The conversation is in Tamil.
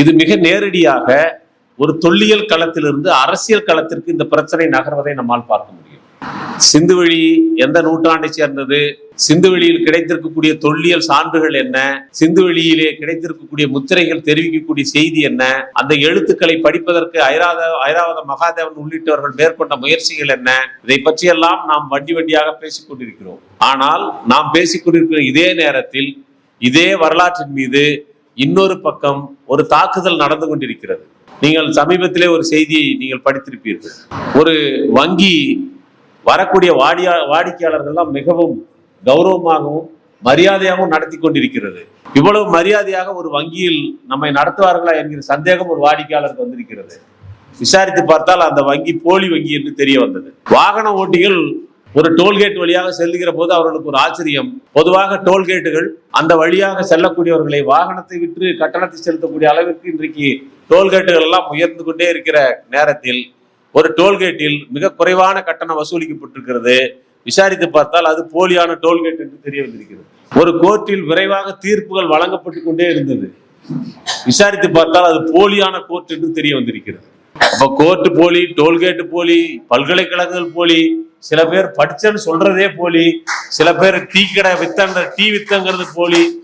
இது மிக நேரடியாக ஒரு தொல்லியல் களத்திலிருந்து அரசியல் களத்திற்கு இந்த பிரச்சனை நகர்வதை நம்மால் பார்க்க முடியும். சிந்துவெளி எந்த நூற்றாண்டை சேர்ந்தது? சிந்துவெளியில் கிடைத்திருக்கக்கூடிய தொல்லியல் சான்றுகள் என்ன? சிந்துவெளியிலே கிடைத்திருக்கக்கூடிய முத்திரைகள் தெரிவிக்கக்கூடிய செய்தி என்ன? அந்த எழுத்துக்களை படிப்பதற்கு ஐராத ஐராவத மகாதேவன் உள்ளிட்டவர்கள் மேற்கொண்ட முயற்சிகள் என்ன? இதை பற்றியெல்லாம் நாம் வண்டி வண்டியாக பேசிக் கொண்டிருக்கிறோம். ஆனால் நாம் பேசிக் கொண்டிருக்கிற இதே நேரத்தில் இதே வரலாற்றின் மீது இன்னொரு பக்கம் ஒரு தாக்குதல் நடந்து கொண்டிருக்கிறது. நீங்கள் சமீபத்திலே ஒரு செய்தியை நீங்கள் படித்திருப்பீர்கள். ஒரு வங்கி வரக்கூடிய வாடியா வாடிக்கையாளர்கள்லாம் மிகவும் கௌரவமாகவும் மரியாதையாகவும் நடத்தி கொண்டிருக்கிறது. இவ்வளவு மரியாதையாக ஒரு வங்கியில் நம்மை நடத்துவார்களா என்கிற சந்தேகம் ஒரு வாடிக்கையாளருக்கு வந்திருக்கிறது. விசாரித்து பார்த்தால் அந்த வங்கி போலி வங்கி என்று தெரிய வந்தது. வாகன ஓட்டிகள் ஒரு டோல்கேட் வழியாக செல்லுகிற போது அவர்களுக்கு ஒரு ஆச்சரியம். பொதுவாக டோல்கேட்டுகள் அந்த வழியாக செல்லக்கூடியவர்களை வாகனத்தை விற்று கட்டணத்தை செலுத்தக்கூடிய அளவிற்கு இன்றைக்கு டோல்கேட்டுகள் எல்லாம் உயர்ந்து கொண்டே இருக்கிற நேரத்தில் ஒரு டோல்கேட்டில் மிக குறைவான கட்டணம் வசூலிக்கப்பட்டிருக்கிறது. விசாரித்து பார்த்தால் அது போலியான டோல்கேட் என்று தெரிய வந்திருக்கிறது ஒரு கோர்ட்டில் விரைவாக தீர்ப்புகள் வழங்கப்பட்டு கொண்டே இருந்தது. விசாரித்து பார்த்தால் அது போலியான கோர்ட் என்று தெரிய வந்திருக்கிறது அப்ப கோர்ட்டு போலி டோல்கேட்டு போலி பல்கலைக்கழகங்கள் போலி சில பேர் படிச்சேன்னு சொல்றதே போலி சில பேர் டீ கடை வித்தன்ற டீ வித்தங்கிறது போலி.